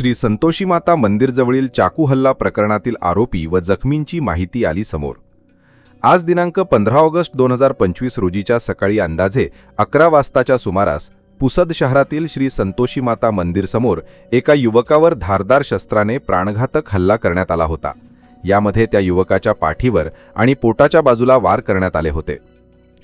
श्री संतोषी माता मंदिरजवळील चाकू हल्ला प्रकरणातील आरोपी व जखमींची माहिती आली समोर. आज दिनांक पंधरा ऑगस्ट दोन हजार पंचवीस रोजीच्या सकाळी अंदाजे अकरा वाजताच्या सुमारास पुसद शहरातील श्री संतोषी माता मंदिरसमोर एका युवकावर धारदार शस्त्राने प्राणघातक हल्ला करण्यात आला होता. यामध्ये त्या युवकाच्या पाठीवर आणि पोटाच्या बाजूला वार करण्यात आले होते.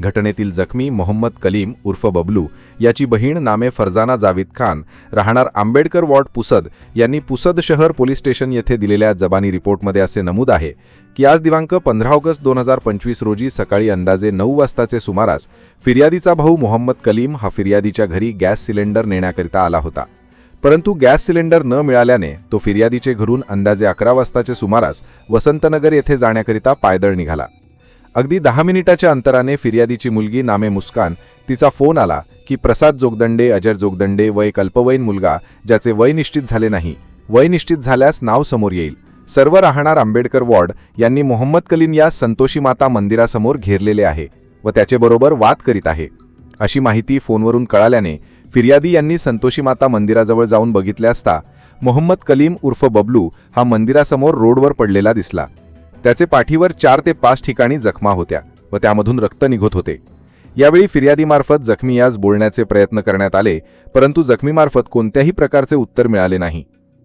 घटनेतील जखमी मोहम्मद कलीम उर्फ बबलू याची बहीण नामे फरजाना जावेद खान राहणार आंबेडकर वॉर्ड पुसद यांनी पुसद शहर पोलीस स्टेशन येथे दिलेल्या जबानी रिपोर्टमध्ये असे नमूद आहे की आज दिनांक पंधरा ऑगस्ट दोन हजार पंचवीस रोजी सकाळी अंदाजे नऊ वाजताचे सुमारास फिर्यादीचा भाऊ मोहम्मद कलीम हा फिर्यादीच्या घरी गॅस सिलेंडर नेण्याकरिता आला होता. परंतु गॅस सिलेंडर न मिळाल्याने तो फिर्यादीचे घरून अंदाजे अकरा वाजताचे सुमारास वसंतनगर येथे जाण्याकरिता पायदळ निघाला. अगदी दहा मिनिटाच्या अंतराने फिर्यादीची मुलगी नामे मुस्कान तिचा फोन आला की प्रसाद जोगदंडे अजर जोगदंडे व एक अल्पवयीन मुलगा ज्याचे वय निश्चित झाले नाही. वय निश्चित झाल्यास नाव समोर येईल. सर्व राहणार आंबेडकर वॉर्ड यांनी मोहम्मद कलीम या संतोषी माता मंदिरासमोर घेरलेले आहे व त्याचेबरोबर वाद करीत आहे. अशी माहिती फोनवरून कळाल्याने फिर्यादी यांनी संतोषी माता मंदिराजवळ जाऊन बघितले असता मोहम्मद कलीम उर्फ बबलू हा मंदिरासमोर रोडवर पडलेला दिसला. त्याचे पाठीवर चार ते पाच ठिकाणी जखमा होत्या व त्यामधून रक्त निघत होते. यावेळी फिर्यादीमार्फत जखमी यास बोलण्याचे प्रयत्न करण्यात आले परंतु जखमीमार्फत कोणत्याही प्रकारचे उत्तर मिळाले नाही.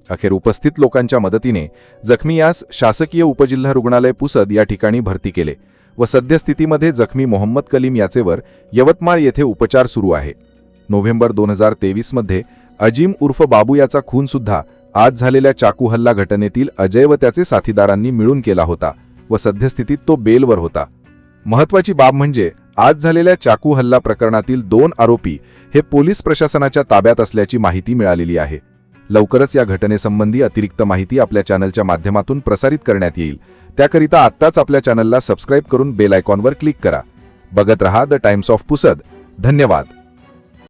अखेर उपस्थित लोकांच्या मदतीने जखमी यास शासकीय उपजिल्हा रुग्णालय पुसद या ठिकाणी भरती केले व सद्यस्थितीमध्ये जखमी मोहम्मद कलीम याचेवर यवतमाळ येथे उपचार सुरू आहे. नोव्हेंबर दोन हजार तेवीसमध्ये अजीम उर्फ बाबू याचा खूनसुद्धा आज झालेल्या चाकू हल्ला घटनेतील अजय व त्याचे साथीदारांनी मिळून केला होता व सद्यस्थितीत तो बेलवर होता. महत्वाची बाब म्हणजे आज झालेल्या चाकू हल्ला प्रकरणातील दोन आरोपी हे पोलीस प्रशासनाच्या ताब्यात असल्याची माहिती मिळालेली आहे. लवकरच या घटनेसंबंधी अतिरिक्त माहिती आपल्या चॅनलच्या माध्यमातून प्रसारित करण्यात येईल. त्याकरिता आत्ताच आपल्या चॅनलला सबस्क्राईब करून बेल आयकॉनवर क्लिक करा. बघत रहा द टाइम्स ऑफ पुसद. धन्यवाद.